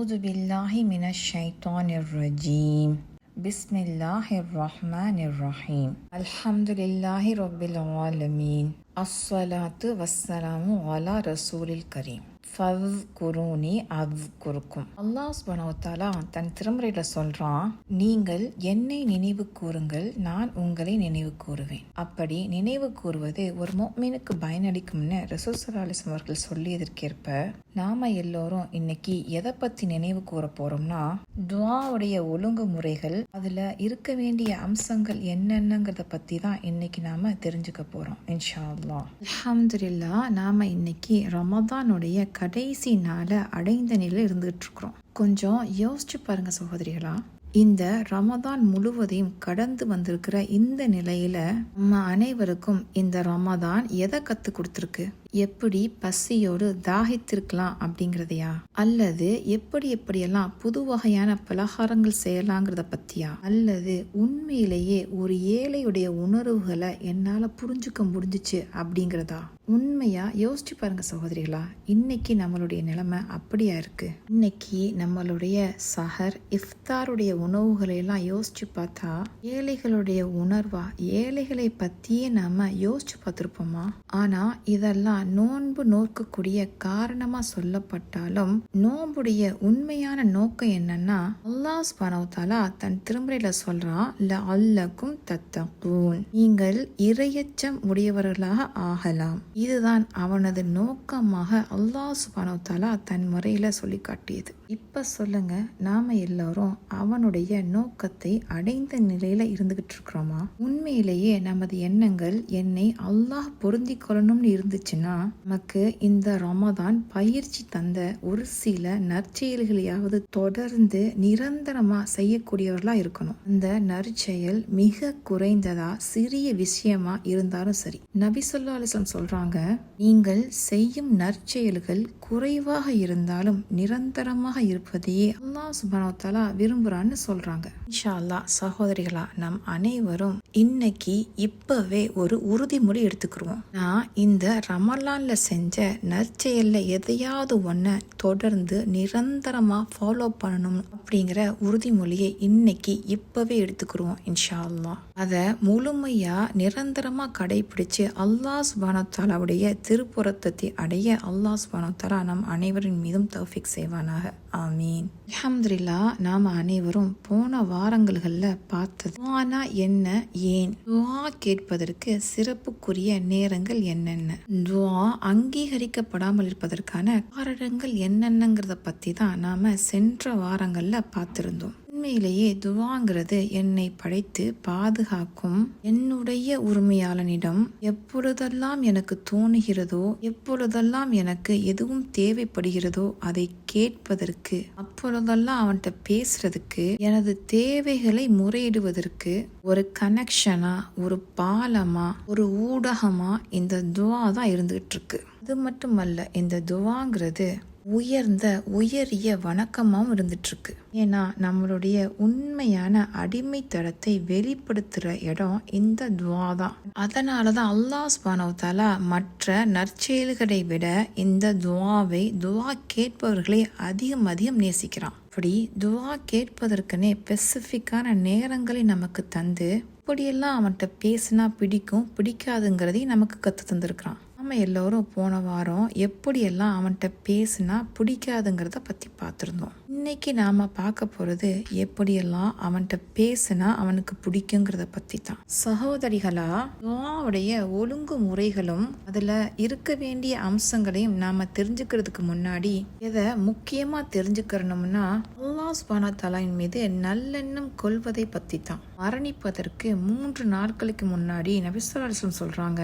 أعوذ بالله من الشيطان الرجيم. بسم الله الرحمن الرحيم. الحمد لله رب العالمين. الصلاة والسلام على رسول الكريم. ஃபவ் குருனி அவ் குறுக்கும் அல்லாஹ் சுபனவத்தாலா தன் திருமுறையில் சொல்கிறான் நீங்கள் என்னை நினைவு கூறுங்கள் நான் உங்களை நினைவு கூறுவேன். அப்படி நினைவு கூறுவது ஒரு மோமீனுக்கு பயனளிக்கும்னு ரசூசலாலிசம் அவர்கள் சொல்லியதற்கேற்ப நாம எல்லோரும் இன்னைக்கு எதை பத்தி நினைவு கூற போறோம்னா துவாவுடைய ஒழுங்குமுறைகள் அதுல இருக்க வேண்டிய அம்சங்கள் என்னென்னங்கிறத பத்தி தான் இன்னைக்கு நாம தெரிஞ்சுக்க போறோம் இன்ஷா அல்லா அல்ஹம்துலில்லா நாம இன்னைக்கு ரமதானுடைய கடைசி நாளை அடைந்த நிலையில் இருந்துகிட்டு இருக்கிறோம் கொஞ்சம் யோசிச்சு பாருங்க சகோதரிகளா இந்த ரமதான் முழுவதையும் கடந்து வந்திருக்கிற இந்த நிலையில நம்ம அனைவருக்கும் இந்த ரமதான் எதை கத்து கொடுத்துருக்கு? எப்படி பசியோடு தாகித்திருக்கலாம் அப்படிங்கிறதையா? அல்லது எப்படி எப்படியெல்லாம் புது வகையான பலகாரங்கள் செய்யலாங்கிறத பத்தியா? அல்லது உண்மையிலேயே ஒரு ஏழையுடைய உணர்வுகளை என்னால புரிஞ்சுக்க முடிஞ்சிச்சு அப்படிங்கிறதா? உண்மையா? யோசிச்சு பாருங்க சகோதரிகளா இன்னைக்கு நம்மளுடைய நிலைமை அப்படியா இருக்கு? இன்னைக்கு நம்மளுடைய சஹர் இஃப்தாருடைய உணவுகளை எல்லாம் யோசிச்சு பார்த்தா ஏழைகளுடைய உணர்வா? ஏழைகளை பத்தியே நாம யோசிச்சு பார்த்துருப்போமா? ஆனா இதெல்லாம் நோன்பு நோக்கக்கூடிய காரணமாக சொல்லப்பட்டாலும் நோன்புடைய உண்மையான நோக்கம் என்னன்னா அல்லாஹ் ஸ்பனவுத்தாலா தன் திருமுறையில் சொல்கிறா ல அல்லக்கும் தத்தூன் நீங்கள் இரையச்சம் உடையவர்களாக ஆகலாம். இதுதான் அவனது நோக்கமாக அல்லாஹ் ஸ்பனவுத்தாலா தன் முறையில் சொல்லி காட்டியது இப்போ சொல்லுங்க நாம எல்லாரும் அவனுடைய நோக்கத்தை அடைந்த நிலையில இருந்துகிட்டு இருக்கிறோமா? உண்மையிலேயே நமது எண்ணங்கள் என்னை அல்லாஹ் பொருந்தி கொள்ளணும்னு இருந்துச்சுன்னா நமக்கு இந்த ரமதான் பயிற்சி தந்த ஒரு சில நற்செயல்களையாவது தொடர்ந்து நிரந்தரமா செய்யக்கூடியவர்களா இருக்கணும். அந்த நற்செயல் மிக குறைந்ததா சிறிய விஷயமா இருந்தாலும் சரி. நபி சொல்லா சொல்றாங்க நீங்கள் செய்யும் நற்செயல்கள் குறைவாக இருந்தாலும் நிரந்தரமாக இருப்பதையே அல்லாஹ் சுபானவத்தாலா விரும்புறான்னு சொல்றாங்க. இன்ஷா அல்லாஹ் சகோதரிகளா நம் அனைவரும் இன்னைக்கு இப்பவே ஒரு உறுதிமொழி எடுத்துக்கிருவோம். நான் இந்த ரமலான்ல செஞ்ச நற்செயல்ல எதையாவது ஒன்ன தொடர்ந்து நிரந்தரமா ஃபாலோ பண்ணணும் அப்படிங்கிற உறுதிமொழியை இன்னைக்கு இப்பவே எடுத்துக்கிருவோம் இன்ஷா அல்லா அதை முழுமையா நிரந்தரமா கடைபிடிச்சு அல்லாஹ் சுபானத்தாலாவுடைய திருப்புறத்தத்தை அடைய அல்லாஹ் சுபானத்தாலா நம் அனைவரின் மீதும் தௌஃபிக் செய்வானாக. ஆமீன். அல்ஹம்துலில்லா நாம் அனைவரும் போன வாரங்கள்களில் பார்த்தது. துவானா என்ன? ஏன்? துவா கேட்பதற்கு சிறப்புக்குரிய நேரங்கள் என்னென்ன? துவா அங்கீகரிக்கப்படாமல் இருப்பதற்கான காரணங்கள் என்னென்னங்கிறத பற்றி தான் நாம் சென்ற வாரங்களில் பார்த்துருந்தோம். உண்மையிலேயே துவாங்கிறது என்னை படைத்து பாதுகாக்கும் என்னுடைய உரிமையாளனிடம். எப்பொழுதெல்லாம் எனக்கு தோணுகிறதோ எப்பொழுதெல்லாம் எனக்கு எதுவும் தேவைப்படுகிறதோ அதை கேட்பதற்கு அப்பொழுதெல்லாம் அவன்கிட்ட பேசுறதுக்கு எனது தேவைகளை முறையிடுவதற்கு ஒரு கனெக்ஷனா ஒரு பாலமா ஒரு ஊடகமா இந்த துவா தான் இருந்துகிட்டு இருக்கு. அது மட்டுமல்ல இந்த துவாங்கிறது உயர்ந்த உயரிய வணக்கமாகவும் இருந்துட்டுருக்கு ஏன்னா நம்மளுடைய உண்மையான அடிமைத்தனத்தை வெளிப்படுத்துகிற இடம் இந்த துவா தான் அதனால தான் அல்லாஹ் ஸ்பானவத்தாலா மற்ற நற்செயல்களை விட இந்த துவாவை துவா கேட்பவர்களை அதிகம் அதிகம் நேசிக்கிறான். அப்படி துவா கேட்பதற்குனே ஸ்பெசிஃபிக்கான நேரங்களை நமக்கு தந்து இப்படியெல்லாம் அவன்கிட்ட பேசினா பிடிக்கும் பிடிக்காதுங்கிறதையும் நமக்கு கற்று தந்திருக்கிறான். நாம் எல்லோரும் போன வாரம் எப்படியெல்லாம் அவன்கிட்ட பேசினா பிடிக்காதுங்கிறத பற்றி பார்த்துருந்தோம். இன்னைக்கு நாம் பார்க்க போகிறது எப்படியெல்லாம் அவன்கிட்ட பேசினா அவனுக்கு பிடிக்குங்கிறத பற்றி தான். சகோதரிகளா துவாவுடைய ஒழுங்கு முறைகளும் அதில் இருக்க வேண்டிய அம்சங்களையும் நாம் தெரிஞ்சுக்கிறதுக்கு முன்னாடி எதை முக்கியமாக தெரிஞ்சுக்கிறணும்னா அல்லாஹ் சுபானா தலாயின் மீது நல்லெண்ணம் கொள்வதை பற்றி தான். மரணிப்பதற்கு மூன்று நாட்களுக்கு முன்னாடி நபிசுல்லாஸ்லம் சொல்கிறாங்க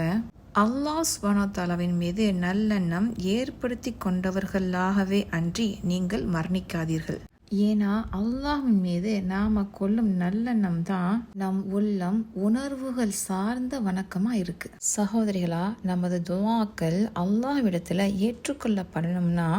அல்லாஹ் ஸ்வனோத்தாலாவின் மீது நல்லெண்ணம் ஏற்படுத்தி கொண்டவர்களாகவே அன்றி நீங்கள் மரணிக்காதீர்கள். ஏன்னா அல்லாஹின் மீது நாம கொள்ளும் நல்லெண்ணம் தான் நம் உள்ளம் உணர்வுகள் சார்ந்த வணக்கமா இருக்கு. சகோதரிகளா நமது துவாக்கள் அல்லாஹ்விடத்துல ஏற்றுக்கொள்ளப்படணும்னா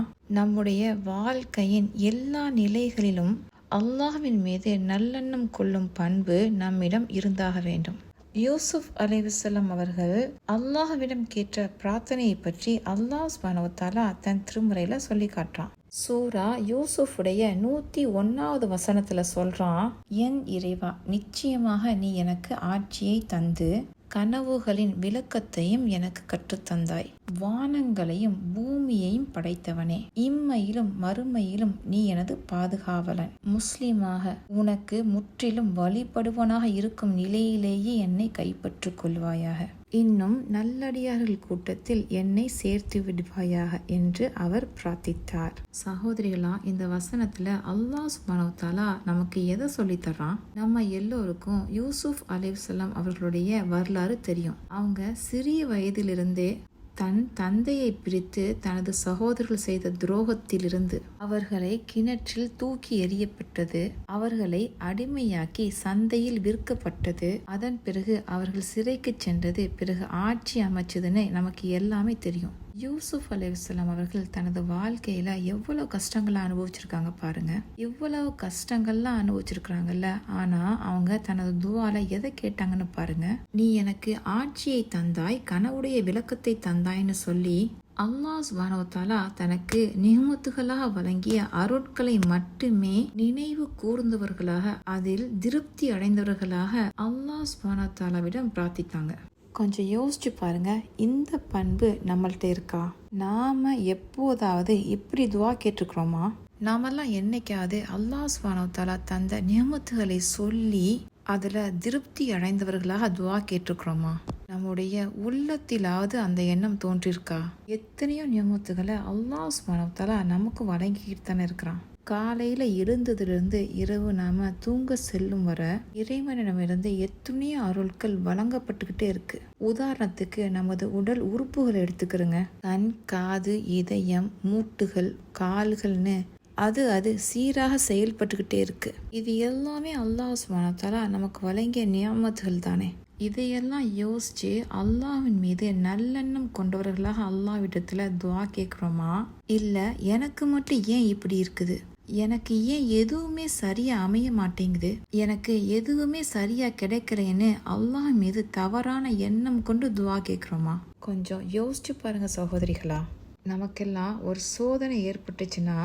நம்முடைய வாழ்க்கையின் எல்லா நிலைகளிலும் அல்லாஹ்வின் மீது நல்லெண்ணம் கொள்ளும் பண்பு நம்மிடம் இருந்தாக வேண்டும். யூசுப் அலைவசல்லம் அவர்கள் அல்லாஹ்விடம் கேட்ட பிரார்த்தனையை பற்றி அல்லாஹ் ஸ்பானவத்தாலா தன் திருமுறையில் சொல்லி காட்டுறான். சூரா யூசுஃபுடைய நூத்தி ஒன்னாவது வசனத்துல சொல்றான் என் இறைவா நிச்சயமாக நீ எனக்கு ஆட்சியை தந்து கனவுகளின் விளக்கத்தையும் எனக்கு கற்றுத்தந்தாய் வானங்களையும் பூமியையும் படைத்தவனே. இம்மையிலும் மறுமையிலும் நீ எனது பாதுகாவலன். முஸ்லிமாக உனக்கு முற்றிலும் வழிபடுவனாக இருக்கும் நிலையிலேயே என்னை கைப்பற்றிக் கொள்வாயாக. இன்னும் நல்லடியார்கள் கூட்டத்தில் என்னை சேர்த்து விடுவாயாக என்று அவர் பிரார்த்தித்தார். சகோதரிகளா இந்த வசனத்துல அல்லாஹ் சுபானவத்தாலா நமக்கு எதை சொல்லித்தரான் நம்ம எல்லோருக்கும் யூசுப் அலிவசல்லாம் அவர்களுடைய வரலாறு தெரியும். அவங்க சிறிய வயதிலிருந்தே தன் தந்தையை பிரித்து தனது சகோதரர்கள் செய்த துரோகத்திலிருந்து அவர்களை கிணற்றில் தூக்கி எறியப்பட்டது. அவர்களை அடிமையாக்கி சந்தையில் விற்கப்பட்டது. அதன் பிறகு அவர்கள் சிறைக்கு சென்றது. பிறகு ஆட்சி அமைச்சதுன்னு நமக்கு எல்லாமே தெரியும். யூசுப் அலைவசலாம் அவர்கள் தனது வாழ்க்கையில எவ்வளவு கஷ்டங்களை அனுபவிச்சிருக்காங்க பாருங்க. இவ்வளவு கஷ்டங்கள்லாம் அனுபவிச்சிருக்கிறாங்கல்ல. ஆனா அவங்க தனது துவால எதை கேட்டாங்கன்னு பாருங்க. நீ எனக்கு ஆட்சியை தந்தாய் கனவுடைய விளக்கத்தை தந்தாய்னு சொல்லி அல்லாஹ் சுபானவத்தாலா தனக்கு நிகமத்துகளாக வழங்கிய அருட்களை மட்டுமே நினைவு கூர்ந்தவர்களாக அதில் திருப்தி அடைந்தவர்களாக அல்லாஹ் சுபானத்தாலாவிடம் பிரார்த்தித்தாங்க. கொஞ்சம் யோசிச்சு பாருங்க. இந்த பண்பு நம்மள்கிட்ட இருக்கா? நாம எப்போதாவது இப்படி துவா கேட்டிருக்கிறோமா? நாமெல்லாம் என்னைக்காவது அல்லாஹ் சுபானவத்தாலா தந்த நியமத்துகளை சொல்லி அதில் திருப்தி அடைந்தவர்களாக துவா கேட்டிருக்கிறோமா? நம்முடைய உள்ளத்திலாவது அந்த எண்ணம் தோன்றிருக்கா? எத்தனையோ நியமத்துகளை அல்லாஹ் சுபானவத்தாலா நமக்கு வழங்கிக்கிட்டு தானே இருக்கிறான். காலையில் எழுந்ததுலேருந்து இரவு நாம் தூங்க செல்லும் வர இறைவனிடமிருந்து எத்தனையோ அருள்கள் வழங்கப்பட்டுக்கிட்டே இருக்கு. உதாரணத்துக்கு நமது உடல் உறுப்புகளை எடுத்துக்கிறோங்க. கண் காது இதயம் மூட்டுகள் கால்கள்னு அது அது சீராக செயல்பட்டுக்கிட்டே இருக்கு. இது எல்லாமே அல்லாஹ் சுபானத்தாலா நமக்கு வழங்கிய நியமத்துகள் தானே. இதையெல்லாம் யோசிச்சு அல்லாஹ்வின் மீது நல்லெண்ணம் கொண்டவர்களாக அல்லாவிடத்துல துவா கேட்குறோமா? இல்லை எனக்கு மட்டும் ஏன் இப்படி இருக்குது? எனக்கு ஏன் எதுவுமே சரியா அமைய மாட்டேங்குது? எனக்கு எதுவுமே சரியா கிடைக்கலைன்னு அல்லாஹ் மீது தவறான எண்ணம் கொண்டு துவா கேட்குறோமா? கொஞ்சம் யோசிச்சு பாருங்க சகோதரிகளா. நமக்கெல்லாம் ஒரு சோதனை ஏற்பட்டுச்சுன்னா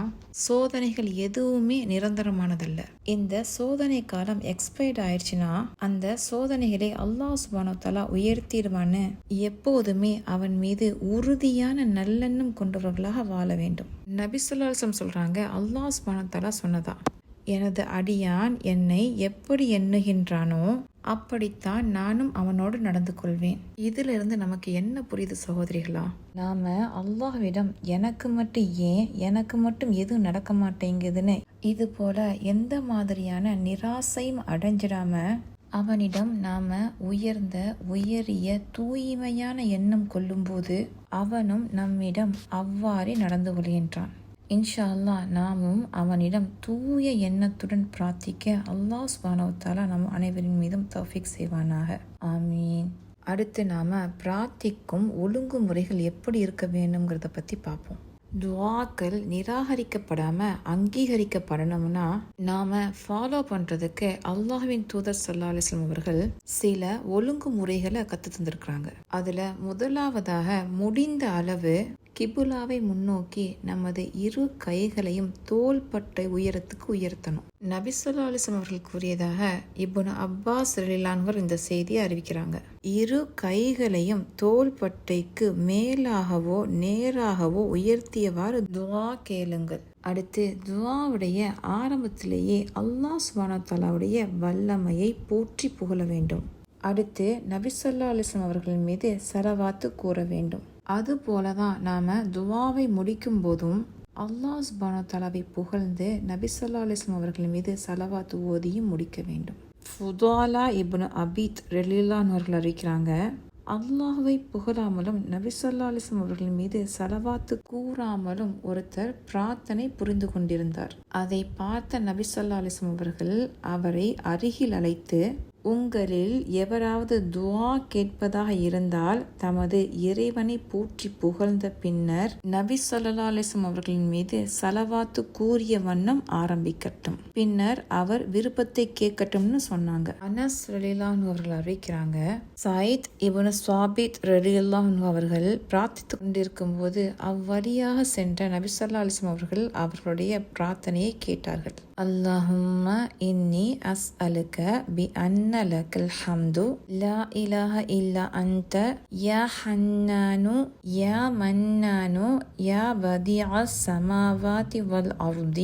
சோதனைகள் எதுவுமே நிரந்தரமானதல்ல. இந்த சோதனை காலம் எக்ஸ்பயர்ட் ஆயிடுச்சுன்னா அந்த சோதனைகளை அல்லாஹ் சுபானோத்தாலா உயர்த்திடுவான்னு எப்போதுமே அவன் மீது உறுதியான நல்லெண்ணம் கொண்டவர்களாக வாழ வேண்டும். நபிசுல்லாசம் சொல்றாங்க அல்லாஹ் சுபானோத்தாலா சொன்னதா? எனது அடியான் என்னை எப்படி எண்ணுகின்றானோ அப்படித்தான் நானும் அவனோடு நடந்து கொள்வேன் இதிலிருந்து நமக்கு என்ன புரியுது சகோதரிகளா? நாம அல்லாஹ்விடம் எனக்கு மட்டும் ஏன் எனக்கு மட்டும் எதுவும் நடக்க மாட்டேங்குதுன்னு இது போல எந்த மாதிரியான நிராசையும் அடைஞ்சிடாம அவனிடம் நாம உயர்ந்த உயரிய தூய்மையான எண்ணம் கொள்ளும்போது அவனும் நம்மிடம் அவ்வாறே நடந்து கொள்கின்றான் இன்ஷா அல்லாஹ் நாமும் அவனிடம் தூய எண்ணத்துடன் பிரார்த்திக்க அல்லாஹ் சுபானவத்தாலா நம் அனைவரின் மீதும் தௌஃபிக் செய்வானாக. ஆமீன். அடுத்து நாம் பிரார்த்திக்கும் ஒழுங்குமுறைகள் எப்படி இருக்க வேணுங்கிறத பற்றி பார்ப்போம். துவாக்கள் நிராகரிக்கப்படாமல் அங்கீகரிக்கப்படணும்னா நாம ஃபாலோ பண்ணுறதுக்கு அல்லாஹ்வின் தூதர் சல்லா அலிஸ்லாம் அவர்கள் சில ஒழுங்குமுறைகளை கற்று தந்திருக்கிறாங்க. அதில் முதலாவதாக முடிந்த அளவு கிபுலாவை முன்னோக்கி நமது இரு கைகளையும் தோள்பட்டை உயரத்துக்கு உயர்த்தணும். நபிசுல்லா அலிசம் அவர்கள் கூறியதாக இப்னு அப்பாஸ் ரலிலான்வர் இந்த செய்தியை அறிவிக்கிறாங்க. இரு கைகளையும் தோள்பட்டைக்கு மேலாகவோ நேராகவோ உயர்த்தியவாறு துவா கேளுங்கள். அடுத்து துவாவுடைய ஆரம்பத்திலேயே அல்லாஹ் சுபானத்தாலாவுடைய வல்லமையை போற்றி புகழ வேண்டும். அடுத்து நபிசல்லா அலிஸ்லாம் அவர்கள் மீது சரவாத்து கூற வேண்டும். அதுபோல தான் நாம் துவாவை முடிக்கும் போதும் அல்லாஹ் சுபானோ தலாவை புகழ்ந்து நபிசல்லா அலிஸ்லாம் அவர்கள் மீது சலவாத்து ஓதியும் முடிக்க வேண்டும். ஃபுதாலா இப்னு அபீத் ரெலிலான் அவர்கள் அறிவிக்கிறாங்க அல்லாஹுவை புகழாமலும் நபிசல்லா அலிஸ்லாம் அவர்கள் மீது சலவாத்து கூறாமலும் ஒருத்தர் பிரார்த்தனை புரிந்து கொண்டிருந்தார். அதை பார்த்த நபிசல்லா அலிஸ்லாம் அவர்கள் அவரை அருகில் அழைத்து உங்களில் எவராவது துவா கேட்பதாக இருந்தால் தமது இறைவனை போற்றி புகழ்ந்த பின்னர் நபி ஸல்லல்லாஹு அவர்களின் மீது சலவாத்து கூறிய வண்ணம் ஆரம்பிக்கட்டும். பின்னர் அவர் விருப்பத்தை கேட்கட்டும்னு சொன்னாங்க. அனஸ் ரலிலான் அவர்கள் அறிவிக்கிறாங்க சாயித் இவனு சுவாபித் ரலிலான் அவர்கள் பிரார்த்தித்துக் கொண்டிருக்கும் போது அவ்வழியாக சென்ற நபி ஸல்லல்லாஹு அவர்கள் அவர்களுடைய பிரார்த்தனையை கேட்டார்கள். اللهم إني أسألك بأن لك الحمد. لا إله إلا أنت. يا حنان يا منان يا بديع السماوات والأرض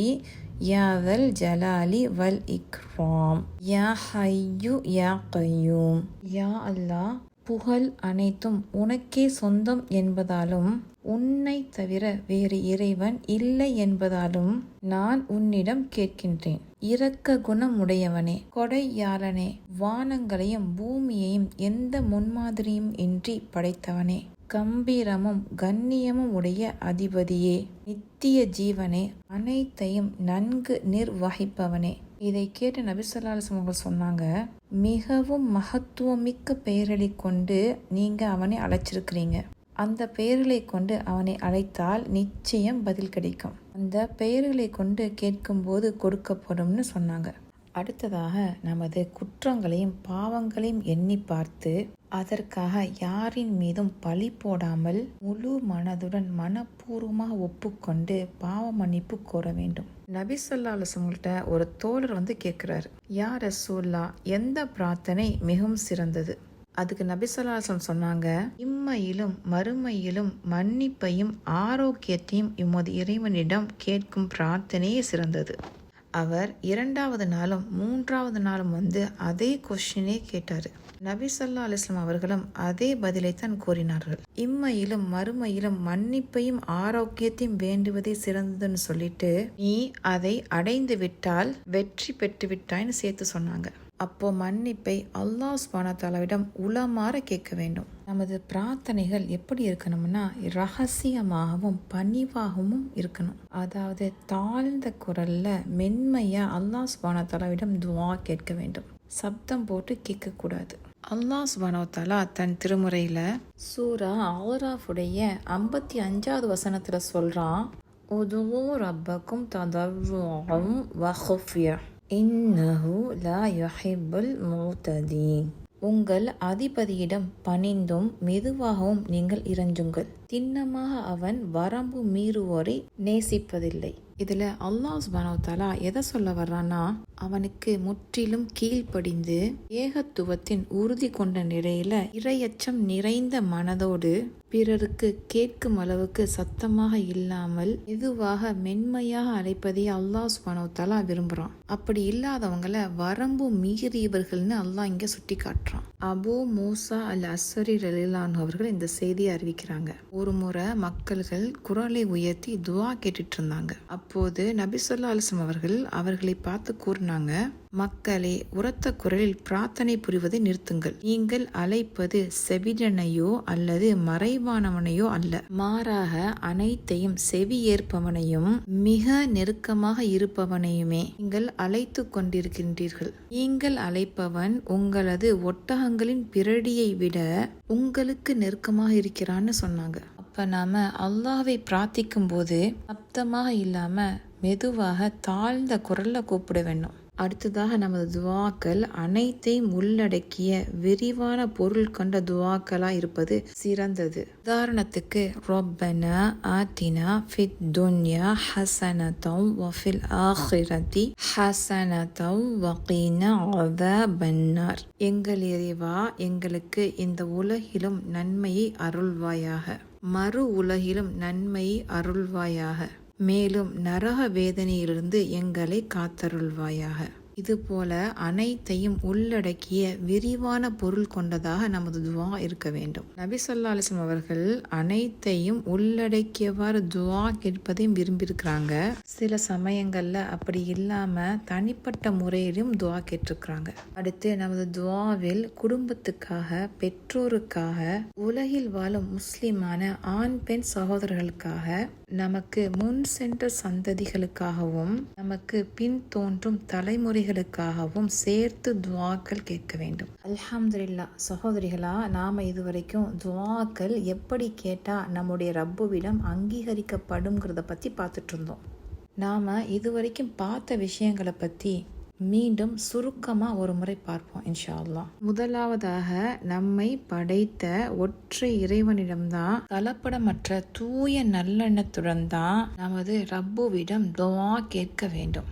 يا ذا الجلال والإكرام. يا حي يا قيوم. يا الله புகழ் அனைத்தும் உனக்கே சொந்தம் என்பதாலும் உன்னை தவிர வேறு இறைவன் இல்லை என்பதாலும் நான் உன்னிடம் கேட்கின்றேன். இரக்க குணமுடையவனே கொடையாளனே வானங்களையும் பூமியையும் எந்த முன்மாதிரியும் இன்றி படைத்தவனே. கம்பீரமும் கண்ணியமும் உடைய அதிபதியே நித்திய ஜீவனே அனைத்தையும் நன்கு நிர்வகிப்பவனே. இதை கேட்டு நபிசல்லாசம் அவர்கள் சொன்னாங்க மிகவும் மகத்துவமிக்க பெயர்களை கொண்டு நீங்கள் அவனை அழைச்சிருக்கிறீங்க. அந்த பெயர்களை கொண்டு அவனை அழைத்தால் நிச்சயம் பதில் கிடைக்கும். அந்த பெயர்களை கொண்டு கேட்கும்போது கொடுக்கப்படும்னு சொன்னாங்க. அடுத்ததாக நமது குற்றங்களையும் பாவங்களையும் எண்ணி பார்த்து அதற்காக யாரின் மீதும் பழி போடாமல் முழு மனதுடன் மனப்பூர்வமாக ஒப்புக்கொண்டு பாவ மன்னிப்பு கோர வேண்டும். நபி சொல்லா அலுவலங்கள்ட்ட ஒரு தோழர் வந்து கேட்குறாரு யார் ரசூல்லா எந்த பிரார்த்தனை மிகவும் சிறந்தது? அதுக்கு நபிசல்லாசம் சொன்னாங்க இம்மையிலும் மறுமையிலும் மன்னிப்பையும் ஆரோக்கியத்தையும் இம்மது இறைவனிடம் கேட்கும் பிரார்த்தனையே சிறந்தது. அவர் இரண்டாவது நாளும் மூன்றாவது நாளும் வந்து அதே கொஷினே கேட்டார். நபி சொல்லா அலிஸ்லாம் அவர்களும் அதே பதிலைத்தான் கூறினார்கள். இம்மையிலும் மறுமையிலும் மன்னிப்பையும் ஆரோக்கியத்தையும் வேண்டுவதே சிறந்ததுன்னு சொல்லிட்டு நீ அதை அடைந்து விட்டால் வெற்றி பெற்று விட்டாய்னு சேர்த்து சொன்னாங்க. அப்போ மன்னிப்பை அல்லாஹ் ஸ்பானத்தாலாவிடம் உளமாற கேட்க வேண்டும். நமது பிரார்த்தனைகள் எப்படி இருக்கணும்னா ரகசியமாகவும் பணிவாகவும் இருக்கணும். அதாவது தாழ்ந்த குரல்ல மென்மையா அல்லாஹ் ஸ்பானத்தாலாவிடம் துவா கேட்க வேண்டும். சப்தம் போட்டு கேட்கக்கூடாது. அல்லாஹ் சுபானோத்தாலா தன் திருமுறையில் சூரா ஆராஃபுடைய ஐம்பத்தி அஞ்சாவது வசனத்தில் சொல்கிறான் உதுவோ ரப்பக்கும் ததர்ரும் வஹுஃபியா இன்னஹு லா யுஹிப்புல் மூத்ததீன் உங்கள் அதிபதியிடம் பணிந்தும் மெதுவாகவும் நீங்கள் இறஞ்சுங்கள் திண்ணமாக அவன் வரம்பு மீறுவோரை நேசிப்பதில்லை. இதுல அல்லாஹ் சுபானோத்தாலா எதை சொல்ல வர்றான்னா அவனுக்கு முற்றிலும் கீழ்ப்படிந்து ஏகத்துவத்தின் உறுதி கொண்ட நிலையில இரையச்சம் நிறைந்த மனதோடு பிறருக்கு கேட்கும் அளவுக்கு சத்தமாக இல்லாமல் மெதுவாக மென்மையாக அழைப்பதை அல்லாஹ் சுபானோத்தாலா விரும்புறான். அப்படி இல்லாதவங்கள வரம்பு மீறியவர்கள்னு அல்லாஹ் இங்க சுட்டி காட்டுறான் அபு மூசா அல் அஸ்வரி ரலிலான் அவர்கள் இந்த செய்தியை அறிவிக்கிறாங்க. ஒரு முறை மக்கள்கள் குரலை உயர்த்தி துவா கேட்டுட்டு இருந்தாங்க. அப்போது நபிசல்லா அலிஸ்லாம் அவர்கள் அவர்களை பார்த்து கூறினாங்க மக்களே உரத்த குரலில் பிரார்த்தனை புரிவதை நிறுத்துங்கள். நீங்கள் அழைப்பது செவிடனையோ அல்லது மறைவானவனையோ அல்ல. மாறாக அனைத்தையும் செவி ஏற்பவனையும் மிக நெருக்கமாக இருப்பவனையுமே நீங்கள் அழைத்து கொண்டிருக்கின்றீர்கள். நீங்கள் அழைப்பவன் உங்களது ஒட்டகங்களின் பிரடியை விட உங்களுக்கு நெருக்கமாக இருக்கிறான்னு சொன்னாங்க. அப்போ நாம் அல்லாவை பிரார்த்திக்கும் போது சப்தமாக இல்லாமல் மெதுவாக தாழ்ந்த குரலில் கூப்பிட வேண்டும். அடுத்ததாக நமது துவாக்கள் அனைத்தையும் உள்ளடக்கிய விரிவான பொருள் கொண்ட துவாக்களாக இருப்பது சிறந்தது. உதாரணத்துக்கு ரொப்பனா ஆத்தினா ஃபித் துன்யா ஹசனத்தம் வஃபில் ஆஹிரதி ஹசனத்தம் வகீன பன்னார் எங்கள் இறைவா எங்களுக்கு இந்த உலகிலும் நன்மையை அருள்வாயாக. மறு உலகிலும் நன்மையை அருள்வாயாக. மேலும் நரக வேதனையிலிருந்து எங்களை காத்தருள்வாயாக. இதுபோல அனைத்தையும் உள்ளடக்கிய விரிவான பொருள் கொண்டதாக நமது துவா இருக்க வேண்டும். நபி சொல்லா அலிஸ்லாம் அவர்கள் அனைத்தையும் உள்ளடக்கியவாறு துவா கேட்பதையும் விரும்பியிருக்கிறாங்க. சில சமயங்கள்ல அப்படி இல்லாம தனிப்பட்ட முறையிலும் துவா கேட்டிருக்கிறாங்க. அடுத்து நமது துவாவில் குடும்பத்துக்காக பெற்றோருக்காக உலகில் வாழும் முஸ்லிமான ஆண் பெண் சகோதரர்களுக்காக நமக்கு முன் சென்ற சந்ததிகளுக்காகவும் நமக்கு பின் தோன்றும் தலைமுறைகள் தேவைகளுக்காகவும் சேர்த்து துவாக்கள் கேட்க வேண்டும். அல்ஹம்துல்லா சகோதரிகளா நாம் இதுவரைக்கும் துவாக்கள் எப்படி கேட்டால் நம்முடைய ரப்புவிடம் அங்கீகரிக்கப்படுங்கிறத பற்றி பார்த்துட்டு இருந்தோம் நாம் இதுவரைக்கும் பார்த்த விஷயங்களை பற்றி மீண்டும் சுருக்கமாக ஒரு முறை பார்ப்போம் இன்ஷா அல்லாஹ் முதலாவதாக நம்மை படைத்த ஒற்றை இறைவனிடம்தான் கலப்படமற்ற தூய நல்லெண்ணத்துடன் தான் நமது ரப்புவிடம் துவா கேட்க வேண்டும்.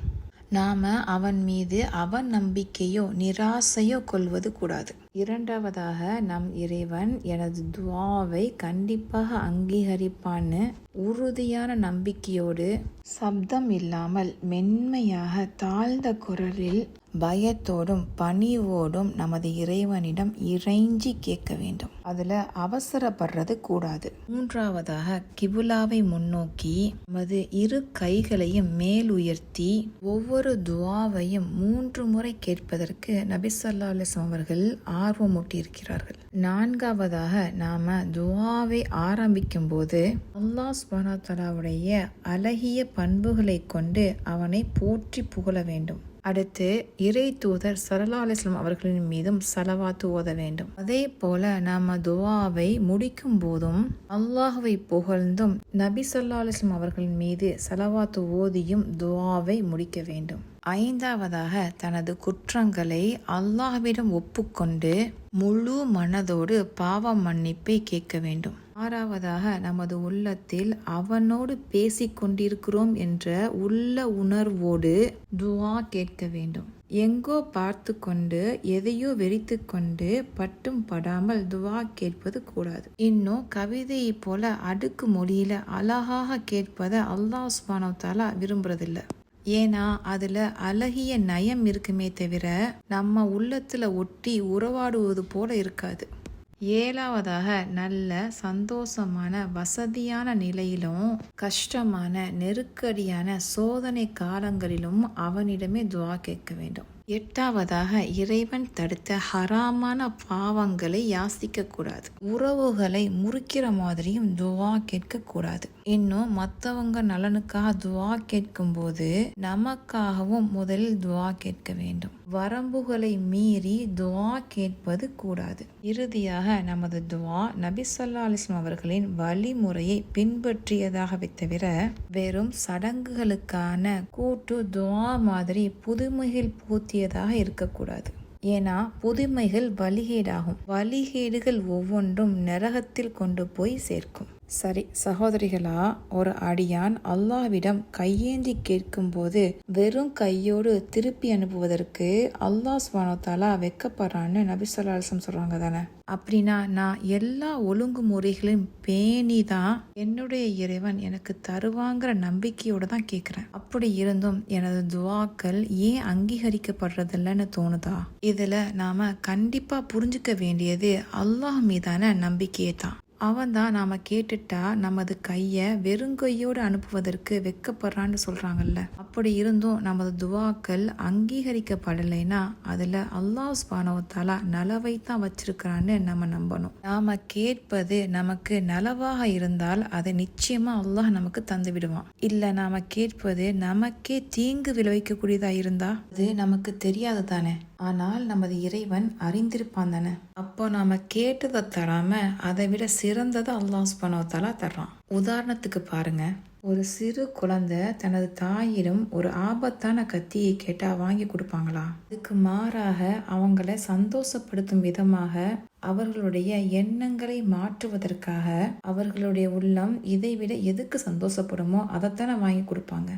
நாம அவன் மீது அவன் நம்பிக்கையோ நிராசையோ கொள்வது கூடாது. இரண்டாவதாக நம் இறைவன் எனது துவாவை கண்டிப்பாக அங்கீகரிப்பான்னு உறுதியான நம்பிக்கையோடு சப்தம் இல்லாமல் மென்மையாக தாழ்ந்த குரலில் பயத்தோடும் பணிவோடும் நமது இறைவனிடம் இறைஞ்சி கேட்க வேண்டும். அதுல அவசரப்படுறது கூடாது. மூன்றாவதாக கிபுலாவை முன்னோக்கி நமது இரு கைகளையும் மேல் உயர்த்தி ஒவ்வொரு துவாவையும் மூன்று முறை கேட்பதற்கு நபிசல்லா அலிஸ்லாம் அவர்கள் ஆர்வமூட்டியிருக்கிறார்கள். நான்காவதாக நாம துவாவை ஆரம்பிக்கும் போது அல்லாஹ் சுபனாத்தலாவுடைய அழகிய பண்புகளை கொண்டு அவனை போற்றி புகழ வேண்டும். அடுத்து இறை தூதர் சரலா அலிஸ்லாம் அவர்களின் மீதும் சலவாத்து ஓத வேண்டும். அதே போல நாம துவாவை முடிக்கும் போதும் அல்லாஹுவை புகழ்ந்தும் நபி சொல்லா அலிஸ்லாம் அவர்களின் மீது சலவாத்து ஓதியும் துவாவை முடிக்க வேண்டும். ஐந்தாவதாக தனது குற்றங்களை அல்லாஹ்விடம் ஒப்புக்கொண்டு முழு மனதோடு பாவ மன்னிப்பை கேட்க வேண்டும். ஆறாவதாக நமது உள்ளத்தில் அவனோடு பேசிக்கொண்டிருக்கிறோம் என்ற உள்ள உணர்வோடு துவா கேட்க வேண்டும். எங்கோ பார்த்து கொண்டு எதையோ வெறித்து கொண்டு பட்டும் படாமல் துவா கேட்பது கூடாது. இன்னும் கவிதையை போல அடுக்கு மொழியில அழகாக கேட்பதை அல்லாஹ் சுபானோ விரும்புறதில்லை விரும்புறதில்ல. ஏன்னா அதில் அழகிய நயம் இருக்குமே தவிர நம்ம உள்ளத்தில் ஒட்டி உறவாடுவது போல இருக்காது. ஏழாவதாக நல்ல சந்தோஷமான வசதியான நிலையிலும் கஷ்டமான நெருக்கடியான சோதனை காலங்களிலும் அவனிடமே துவா கேட்க வேண்டும். எட்டாவதாக இறைவன் தடுத்த ஹராமான பாவங்களை யாசிக்க கூடாது. உறவுகளை முறிக்கிற மாதிரியும் துவா கேட்க கூடாது. இன்னும் மற்றவங்க நலனுக்காக துவா கேட்கும் போது நமக்காகவும் முதலில் துவா கேட்க வேண்டும். வரம்புகளை மீறி துவா கேட்பது கூடாது. இறுதியாக நமது துவா நபி சொல்லா அலிஸ்லாம் அவர்களின் வழிமுறையை பின்பற்றியதாகவே தவிர வெறும் சடங்குகளுக்கான கூட்டு துவா மாதிரி புதுமைகள் பூத்தியதாக இருக்கக்கூடாது. ஏன்னா புதுமைகள் வழிகேடாகும். வழிகேடுகள் ஒவ்வொன்றும் நரகத்தில் கொண்டு போய் சேர்க்கும். சரி சகோதரிகளா ஒரு அடியான் அல்லாவிடம் கையேந்தி கேட்கும்போது வெறும் கையோடு திருப்பி அனுப்புவதற்கு அல்லாஹ் சுவானோத்தாலா வெக்கப்படுறான்னு நபிசல்லாசம் சொல்கிறாங்க தானே? அப்படின்னா நான் எல்லா ஒழுங்குமுறைகளையும் பேணி தான் என்னுடைய இறைவன் எனக்கு தருவாங்கிற நம்பிக்கையோடு தான் கேட்குறேன். அப்படி இருந்தும் எனது துவாக்கள் ஏன் அங்கீகரிக்கப்படுறதில்லன்னு தோணுதா? இதில் நாம் கண்டிப்பாக புரிஞ்சுக்க வேண்டியது அல்லாஹ் மீதான நம்பிக்கையே தான். அவன் தான் நாம் கேட்டுட்டா நமது கையை வெறுங்கையோடு அனுப்புவதற்கு வெக்கப்படுறான்னு சொல்கிறாங்கல்ல அப்படி இருந்தும் நமது துவாக்கள் அங்கீகரிக்கப்படலைன்னா அதில் அல்லாஹ் ஸ்பானவத்தாலா நலவை தான் வச்சிருக்கிறான்னு நம்ம நம்பணும். நாம் கேட்பது நமக்கு நலவாக இருந்தால் அதை நிச்சயமாக அல்லாஹ் நமக்கு தந்து விடுவான். இல்லை நாம் கேட்பது நமக்கே தீங்கு விளைவிக்கக்கூடியதாக இருந்தால் அது நமக்கு தெரியாது தானே ஆனால் நமது இறைவன் அறிந்திருப்பான் தானே? அப்போ நாம கேட்டதை தராம அதை விட சிறந்ததை அல்லாஹ் சுபானவத்தாலா தர்றான். உதாரணத்துக்கு பாருங்க. ஒரு சிறு குழந்தை தனது தாயிடம் ஒரு ஆபத்தான கத்தியை கேட்டா வாங்கி கொடுப்பாங்களா? இதுக்கு மாறாக அவங்கள சந்தோஷப்படுத்தும் விதமாக அவர்களுடைய எண்ணங்களை மாற்றுவதற்காக அவர்களுடைய உள்ளம் இதை விட எதுக்கு சந்தோஷப்படுமோ அதைத்தானே வாங்கி கொடுப்பாங்க.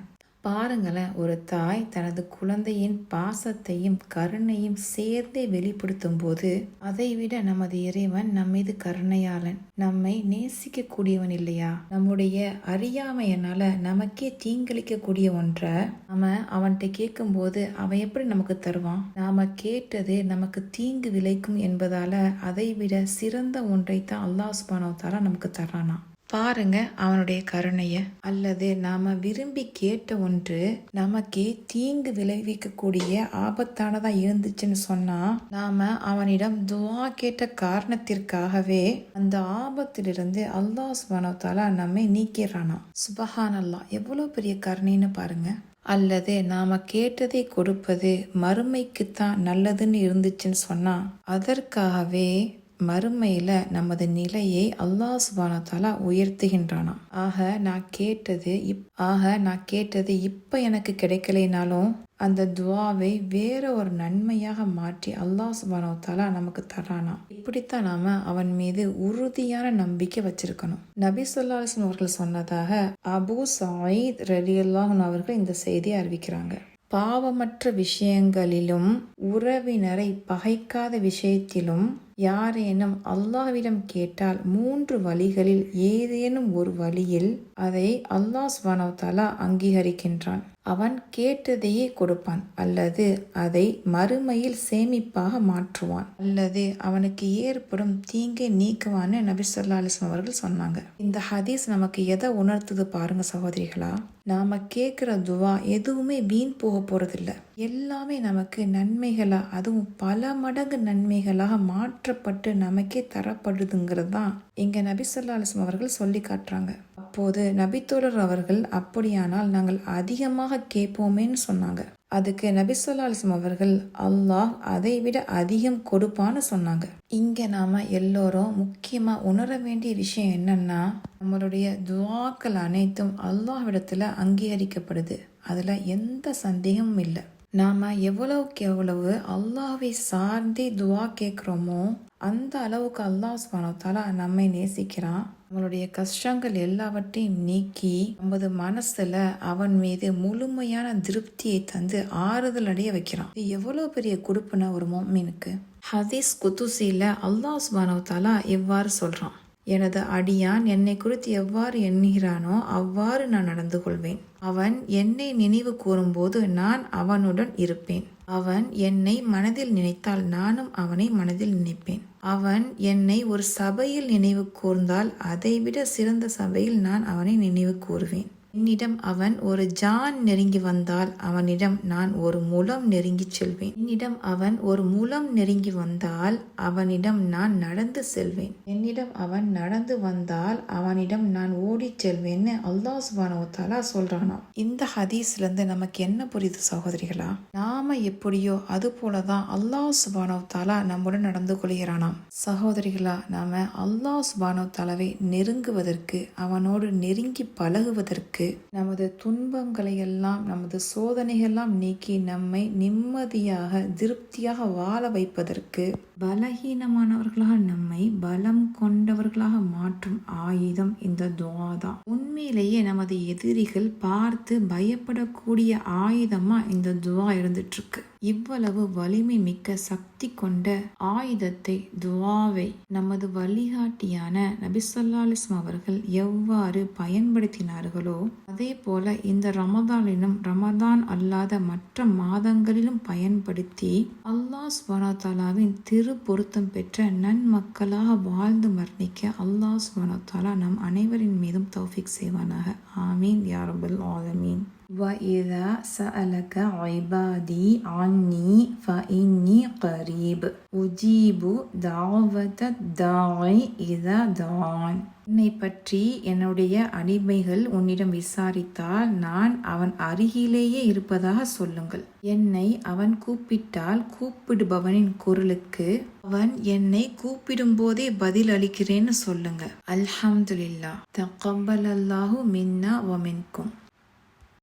பாருங்களேன் ஒரு தாய் தனது குழந்தையின் பாசத்தையும் கருணையும் சேர்ந்தே வெளிப்படுத்தும் போது அதை விட நமது இறைவன் நம்மீது கருணையாளன். நம்மை நேசிக்க கூடியவன் இல்லையா? நம்முடைய அறியாமையனால நமக்கே தீங்களிக்க கூடிய ஒன்றை நம்ம அவன்கிட்ட கேட்கும் போது அவன் எப்படி நமக்கு தருவான்? நாம கேட்டது நமக்கு தீங்கு விளைக்கும் என்பதால அதை விட சிறந்த ஒன்றை தான் அல்லாஹ் தாரா நமக்கு தரானா பாருங்க அவனுடைய கருணைய. அல்லது நாம விரும்பி கேட்ட ஒன்று நமக்கே தீங்கு விளைவிக்கக்கூடிய ஆபத்தானதா இருந்துச்சுன்னு சொன்னா நாம அவனிடம் துவா கேட்ட காரணத்திற்காகவே அந்த ஆபத்திலிருந்து அல்லாஹ் சுபானவத்தாலா நம்மை நீக்கிறானா சுபஹான் அல்லாஹ் எவ்வளவு பெரிய கருணைன்னு பாருங்க. அல்லது நாம கேட்டதை கொடுப்பது மறுமைக்குத்தான் நல்லதுன்னு இருந்துச்சுன்னு சொன்னா அதற்காகவே மறுமையில் நமது நிலையை அல்லாஹ் சுபானத்தாலா உயர்த்துகின்றானா? ஆக நான் கேட்டது இப் ஆக நான் கேட்டது இப்போ எனக்கு கிடைக்கலைனாலும் அந்த துவாவை வேற ஒரு நன்மையாக மாற்றி அல்லாஹ் சுபானத்தாலா நமக்கு தரானா? இப்படித்தான் நாம அவன் மீது உறுதியான நம்பிக்கை வச்சிருக்கணும். நபி சொல்லாஸ்லம் அவர்கள் சொன்னதாக அபு சாயித் ரலியல்லாஹன் அவர்கள் இந்த செய்தியை அறிவிக்கிறாங்க. பாவமற்ற விஷயங்களிலும் உறவினரை பகைக்காத விஷயத்திலும் யாரேனும் அல்லாவிடம் கேட்டால் மூன்று வழிகளில் ஏதேனும் ஒரு வழியில் அதை அல்லாஹ் ஸ்வனவத்தாலா அங்கீகரிக்கின்றான். அவன் கேட்டதையே கொடுப்பான் அல்லது அதை மறுமையில் சேமிப்பாக மாற்றுவான் அல்லது அவனுக்கு ஏற்படும் தீங்கை நீக்குவான்னு நபி சொல்லா அலிஸ்லாம் அவர்கள் சொன்னாங்க. இந்த ஹதீஸ் நமக்கு எதை உணர்த்துது பாருங்க சகோதரிகளா? நாம் கேட்குற துவா எதுவுமே வீண் போக போகிறதில்ல எல்லாமே நமக்கு நன்மைகளாக அதுவும் பல மடங்கு நன்மைகளாக மாற்றப்பட்டு நமக்கே தரப்படுதுங்கிறது தான் இங்கே நபி சொல்லா அலிஸ்லாம் அவர்கள் சொல்லி காட்டுறாங்க. அப்போது நபித்தோழர் அவர்கள் அப்படியானால் நாங்கள் அதிகமாக கேட்போமேன்னு சொன்னாங்க. அதுக்கு நபிசல்லாஸ்லம் அவர்கள் அல்லாஹ் அதை விட அதிகம் கொடுப்பான்னு சொன்னாங்க. இங்கே நாம் எல்லோரும் முக்கியமாக உணர வேண்டிய விஷயம் என்னன்னா நம்மளுடைய துவாக்கள் அனைத்தும் அல்லாஹ் விடத்தில் அங்கீகரிக்கப்படுது. அதில் எந்த சந்தேகமும் இல்லை. நாம் எவ்வளவுக்கு எவ்வளவு அல்லாவை சார்ந்து துவா கேட்குறோமோ அந்த அளவுக்கு அல்லாஹ் சுபானத்தால நம்மை நேசிக்கிறான். நம்மளுடைய கஷ்டங்கள் எல்லாவற்றையும் நீக்கி நமது மனசுல அவன் மீது முழுமையான திருப்தியை தந்து ஆறுதல் அடைய வைக்கிறான். இது எவ்வளவு பெரிய கொடுப்புன ஒரு மோமீனுக்கு? ஹதீஸ் குத்துசியில அல்லாஹ் சுபானவத்தாலா எவ்வாறு சொல்றான். எனது அடியான் என்னை குறித்து எவ்வாறு எண்ணுகிறானோ அவ்வாறு நான் நடந்து கொள்வேன். அவன் என்னை நினைவு கூறும்போது நான் அவனுடன் இருப்பேன். அவன் என்னை மனதில் நினைத்தால் நானும் அவனை மனதில் நினைப்பேன். அவன் என்னை ஒரு சபையில் நினைவு கூர்ந்தால் அதைவிட சிறந்த சபையில் நான் அவனை நினைவு கூறுவேன். என்னிடம் அவன் ஒரு ஜான் நெருங்கி வந்தால் அவனிடம் நான் ஒரு முலம் நெருங்கி செல்வேன். என்னிடம் அவன் ஒரு முலம் நெருங்கி வந்தால் அவனிடம் நான் நடந்து செல்வேன். என்னிடம் அவன் நடந்து வந்தால் அவனிடம் நான் ஓடிச் செல்வேன்னு அல்லாஹ் சுபானவத்தாலா சொல்றானா. இந்த ஹதீஸ்ல இருந்து நமக்கு என்ன புரியுது சகோதரிகளா? நாம எப்படியோ அது போலதான் அல்லாஹ் சுபானவத்தாலா நம்முடன் நடந்து கொள்கிறானாம். சகோதரிகளா நாம அல்லாஹ் சுபானவத்தாலாவை நெருங்குவதற்கு அவனோடு நெருங்கி பழகுவதற்கு நமது துன்பங்களை எல்லாம் நமது சோதனைகள்லாம் நீக்கி நம்மை நிம்மதியாக திருப்தியாக வாழ வைப்பதற்கு பலகீனமானவர்களாக நம்மை பலம் கொண்டவர்களாக மாற்றும் ஆயுதம் இந்த துவா தான் உண்மையிலேயே நமது எதிரிகள் பார்த்து பயப்படக்கூடிய ஆயுதமா இந்த துவா இருந்துட்டு இருக்கு இவ்வளவு வலிமை மிக்க சக்தி கொண்ட ஆயுதத்தை துவாவை நமது வழிகாட்டியான நபிசல்லாலிஸ்ம் அவர்கள் எவ்வாறு பயன்படுத்தினார்களோ அதே போல இந்த ரமதானிலும் ரமதான் அல்லாத மற்ற மாதங்களிலும் பயன்படுத்தி அல்லாஹ் ஸ்வனதாலாவின் திரு பொருத்தம் பெற்ற நன்மக்களாக வாழ்ந்து மரணிக்க அல்லாஹ் ஸ்வனதாலா நம் அனைவரின் மீதும் தௌஃபிக் செய்வானாக ஆமீன் யாரபுல் ஆலமீன் وإذا سألك عبادي عني فإني قريب أجيب دعوة الداعي إذا دعان என்னை பற்றி என்னுடைய அடிமைகள் உன்னிடம் விசாரித்தால் நான் அவன் அருகிலேயே இருப்பதாக சொல்லுங்கள். என்னை அவன் கூப்பிட்டால் கூப்பிடுபவனின் குரலுக்கு அவன் என்னை கூப்பிடும் போதே பதில் அளிக்கிறேன்னு சொல்லுங்க அல்ஹம்துல்லா தகப்பல் அல்லாஹு மின்னா ஒமின்கும்